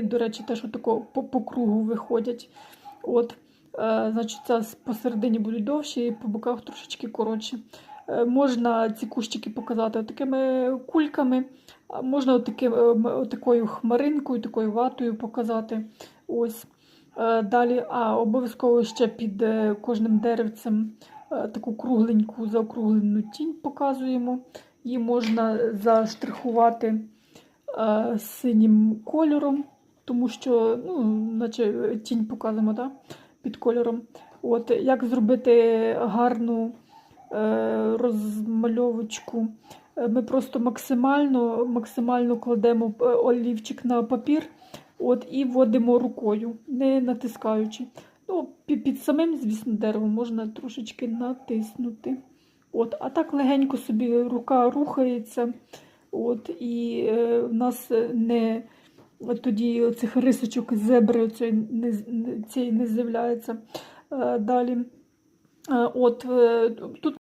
До речі, теж отако по, по кругу виходять. От, е, значить, це посередині будуть довші, і по боках трошечки коротші. Е, можна ці кущики показати такими кульками, а можна отаким, е, хмаринкою, такою ватою показати. Ось. Е, Далі, а обов'язково ще під е, кожним деревцем е, таку кругленьку заокруглену тінь показуємо. Її можна заштрихувати е, синім кольором, тому що, ну, наче тінь показуємо да? під кольором. От, як зробити гарну е, розмальовочку? Е, Ми просто максимально, максимально кладемо е, олівчик на папір от, і вводимо рукою, не натискаючи. Ну, під самим, звісно, деревом можна трошечки натиснути. От, а так легенько собі рука рухається. От, і е, в нас не от тоді цих рисочок зебри цієї не, цієї не з'являється. Е, далі. Е, от, е, тут